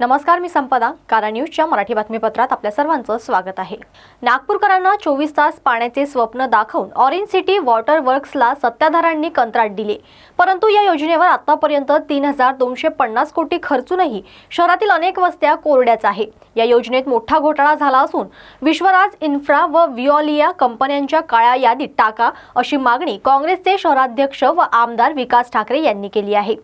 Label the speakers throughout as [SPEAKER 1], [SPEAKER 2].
[SPEAKER 1] नमस्कार मी संपदा. कारा न्यूजच्या मराठी बातमीपत्रात आपल्या सर्वांचं स्वागत आहे. नागपूरकरांना चोवीस तास पाण्याचे स्वप्न दाखवून ऑरेंज सिटी वॉटर वर्क्सला सत्ताधाऱ्यांनी कंत्राट दिले. परंतु या योजनेवर आतापर्यंत तीन हजार दोनशे पन्नास कोटी खर्चूनही शहरातील अनेक वस्त्या कोरड्याच आहे. या योजनेत मोठा घोटाळा झाला असून विश्वराज इन्फ्रा व विओलिया कंपन्यांच्या काळ्या यादीत टाका अशी मागणी काँग्रेसचे शहराध्यक्ष व आमदार विकास ठाकरे यांनी केली आहे.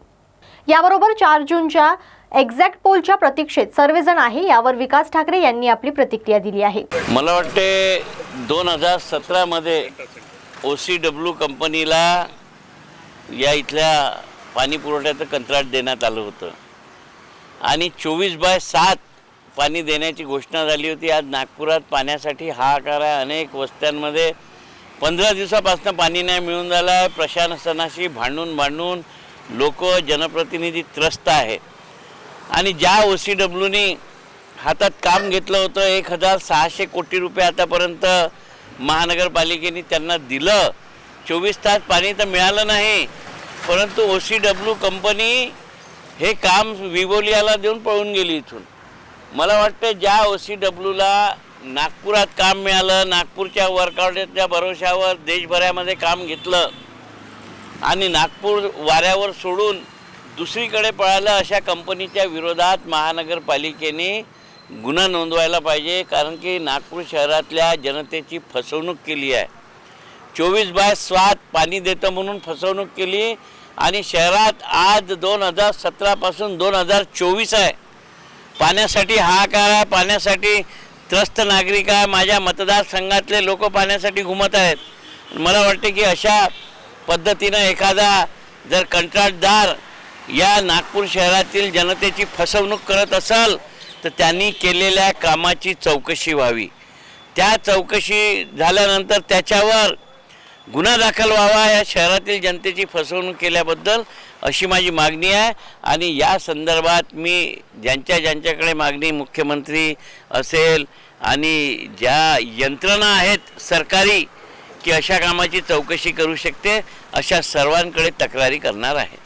[SPEAKER 1] याबरोबर चार जूनच्या एक्झॅक्ट पोलच्या प्रतीक्षेत सर्वजण आहे यावर विकास ठाकरे यांनी आपली प्रतिक्रिया दिली आहे.
[SPEAKER 2] मला वाटते दोन हजार सतरामध्ये ओ सी डब्ल्यू कंपनीला या इथल्या पाणी पुरवठ्याचं कंत्राट देण्यात आलं होतं. आणि चोवीस बाय सात पाणी देण्याची घोषणा झाली होती. आज नागपुरात पाण्यासाठी हाहाकार आहे. अनेक वस्त्यांमध्ये पंधरा दिवसापासून पाणी नाही मिळून झालं आहे. प्रशासनाशी भांडून भांडून लोक जनप्रतिनिधी त्रस्त आहेत. आणि ज्या ओ सी डब्ल्यूनी हातात काम घेतलं होतं एक हजार सहाशे कोटी रुपये आतापर्यंत महानगरपालिकेने त्यांना दिलं. चोवीस तास पाणी तर मिळालं नाही परंतु ओ सी डब्ल्यू कंपनी हे काम विवोलियाला देऊन पळून गेली इथून. मला वाटतं ज्या ओ सी डब्ल्यूला नागपुरात काम मिळालं नागपूरच्या वर्कआउटच्या भरोशावर देशभरामध्ये काम घेतलं आणि नागपूर वाऱ्यावर सोडून दुसरीकडे पळालं अशा कंपनीच्या विरोधात महानगरपालिकेने गुन्हा नोंदवायला पाहिजे कारण की नागपूर शहरातल्या जनतेची फसवणूक केली आहे. चोवीस बाय सात पाणी देतं म्हणून फसवणूक केली आणि शहरात आज दोन हजार सतरापासून दोन हजार चोवीस आहे. पाण्यासाठी हाहाकार आहे पाण्यासाठी त्रस्त नागरिक आहे. माझ्या मतदारसंघातले लोक पाण्यासाठी घुमत आहेत. मला वाटते की अशा पद्धतीनं एखादा जर कंत्राटदार या नागपूर शहरातील जनतेची फसवणूक करत असाल तर त्यांनी केलेल्या कामाची चौकशी व्हावी. त्या चौकशी झाल्यानंतर त्याच्यावर गुन्हा दाखल व्हावा या शहरातील जनतेची फसवणूक केल्याबद्दल अशी माझी मागणी आहे. आणि या संदर्भात मी ज्यांच्या ज्यांच्याकडे मागणी मुख्यमंत्री असेल आणि ज्या यंत्रणा आहेत सरकारी की अशा कामाची चौकशी करू शकते अशा सर्वांकडे तक्रारी करणार आहे.